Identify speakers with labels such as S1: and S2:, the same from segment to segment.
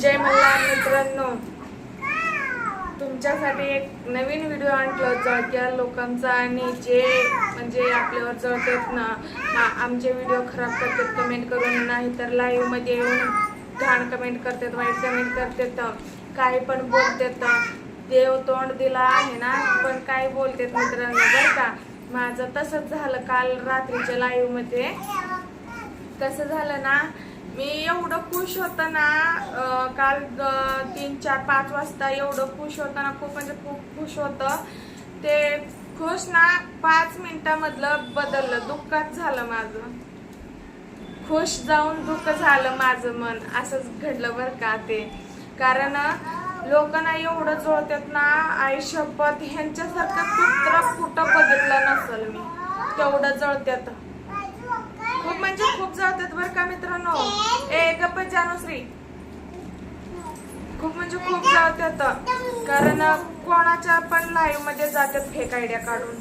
S1: जय मल्हार मित्रांनो. तुमच्यासाठी एक नवीन व्हिडिओ आणलं जळक्या लोकांचा आणि जे म्हणजे आपल्यावर जळतात ना आमचे व्हिडिओ खराब करतात कमेंट करून नाही तर लाईव्हमध्ये येऊन घाण कमेंट करतात वाईट कमेंट करतात काही पण बोलतात. देव तोंड दिला आहे ना पण काय बोलतात मित्रांनो बरं का? माझं तसंच झालं काल रात्रीच्या लाईव्हमध्ये तसं कसं झालं ना मी एवढं खुश होतं ना काल तीन चार पाच वाजता एवढं खुश होतं ना खूप म्हणजे खूप खुश होतं. ते खुश ना पाच मिनिटामधलं बदललं. दुःखात झालं माझं. खुश जाऊन दुःख झालं माझं मन. असंच घडलं बरं का ते. कारण लोक ना एवढं जोडतात ना आई शपथ ह्यांच्यासारखं कुत्र कुठं बघितलं नसल मी. तेवढं जळत्यात खूप म्हणजे खूप जळतात बरं का मित्रांनो? ए गप्प जानुश्री खूप म्हणजे खूप जळतात कारण कोणाच्या पण लाईव्हमध्ये जातात फेक आयडिया काढून.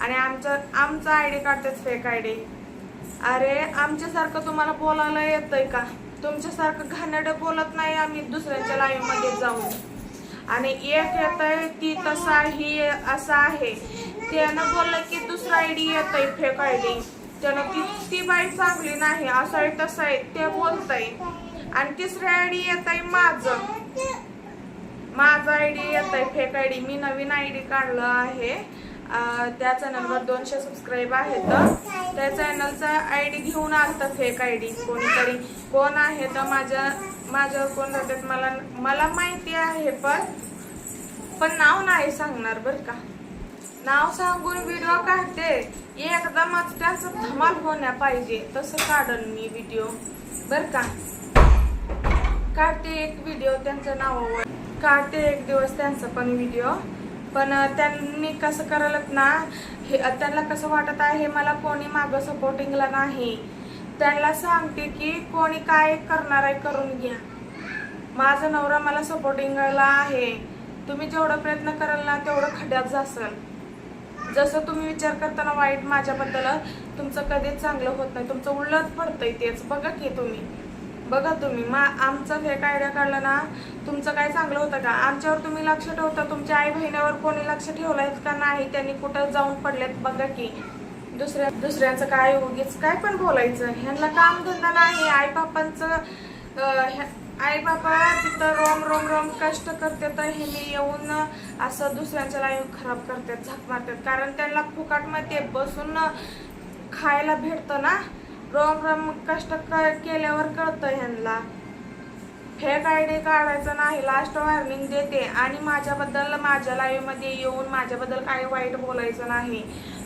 S1: आणि आमचं आमचा आयडी काढतात फेक आयडी अरे आमच्यासारखं तुम्हाला बोलायला येतंय का? तुमच्यासारखं घाणेरडं बोलत नाही आम्ही दुसऱ्यांच्या लाईव्हमध्ये जाऊन. आणि एक येत आहे ती तसा ही असा आहे. त्यानं बोललं की दुसरा आयडी येत आहे फेक आयडी त्यानं ती ती बाई चांगली नाही असं आहे तसं आहे ते बोलतय. आणि तिसरी आयडी येत आहे माझं. माझा आयडी येत आहे फेक आयडी. मी नवीन आयडी काढलं आहे. त्या चॅनलवर दोनशे सबस्क्राईब आहेत. त्या चॅनलचा आयडी घेऊन आलतं फेक आयडी. कोणीतरी कोण आहे तर माझ्या माझ्या कोण राहतात मला मला माहिती आहे पण पण नाव नाही सांगणार बर का. नाव सांगून व्हिडिओ काढते. एकदमच त्याचं धमाल होण्या पाहिजे तसं काढन मी व्हिडिओ बर का? काढते एक व्हिडिओ त्यांच्या नावावर. काढते एक दिवस त्यांचा पण व्हिडिओ पण त्यांनी कसं करायलात ना हे त्यांना कसं वाटत आहे हे मला कोणी मागं सपोर्टिंगला नाही. त्यांना सांगते की कोणी काय करणार आहे करून घ्या. माझा नवरा मला सपोर्टिंगला आहे. तुम्ही जेवढा प्रयत्न कराल ना तेवढं खड्यात जासल. जसं तुम्ही विचार करताना वाईट माझ्याबद्दल तुमचं कधीच चांगलं होत नाही. तुमचं उलट पडतंय तेच. बघा की तुम्ही. बघा तुम्ही. मा आमचं फेक आयडिया काढलं ना? तुमचं काय चांगलं होतं का? आमच्यावर तुम्ही लक्ष ठेवता? तुमच्या आई बहिणीवर कोणी लक्ष ठेवलंय का नाही? त्यांनी कुठं जाऊन पडलेत? बघा की. दुसऱ्या दुसऱ्यांचं काय उगीच? काय पण बोलायचं. ह्यांना काम धंदा नाही. आई बापांचं आई बाबा तिथं रोम रोम रोम कष्ट करते तर हे मी येऊन असं दुसऱ्यांच्या लाईफ खराब करतात झाक मारतात. कारण त्यांना फुकाटमध्ये बसून खायला भेटतं ना. रोम रोम कष्ट क- केल्यावर कळतं ह्यांना. फेक आयडी काढायचं नाही लास्ट वॉर्निंग देते. आणि माझ्याबद्दल माझ्या लाईव्हमध्ये येऊन माझ्याबद्दल काही वाईट बोलायचं नाही.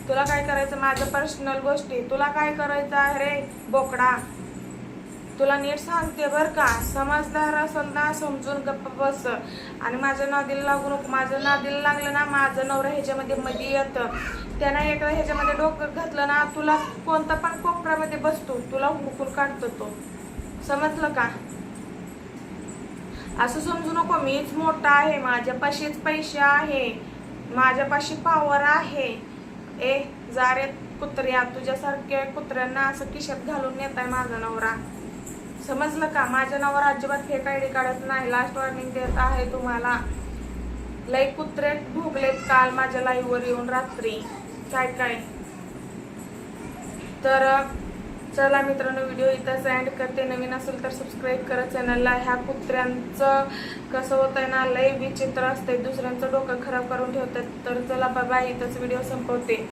S1: तुला काय करायचं? माझं पर्सनल गोष्टी. तुला काय करायचं आहे रे बोकडा? तुला नीट सांगते बर का. समजदार असेल ना समजून गप्प बस. आणि माझ्या नादीला लागू नको. माझं नादीला लागलं ना माझं नवरा ह्याच्यामध्ये मध्ये येतं. त्यानं एकदा ह्याच्यामध्ये डोकं घातलं ना तुला कोणता पण कोपऱ्यामध्ये बसतो. तुला हुकून काढतो तो. समजलं का? असं समजू नको. मीच मोठा आहे. माझ्यापाशीच पैसे आहे. माझ्यापाशी पावर आहे. ए जा रे कुत्र्या. तुझ्यासारख्या कुत्र्यांना असं किशात घालून नेताय आहे माझा नवरा. समजलं का? माझ्या नावावर अजिबात फेक आयडी काढत नाही. लास्ट वॉर्निंग देत आहे तुम्हाला. लई कुत्रे भोगलेत काल माझ्या लाईव्हवर येऊन रात्री. काय काय? तर चला मित्रांनो व्हिडिओ इथंच अँड करते. नवीन असेल तर सबस्क्राईब करा चॅनलला ह्या कुत्र्यांचं कसं होतं आहे ना लई विचित्र असते दुसऱ्यांचं डोकं खराब करून ठेवतात. तर चला बाबा इथंच व्हिडिओ संपवते.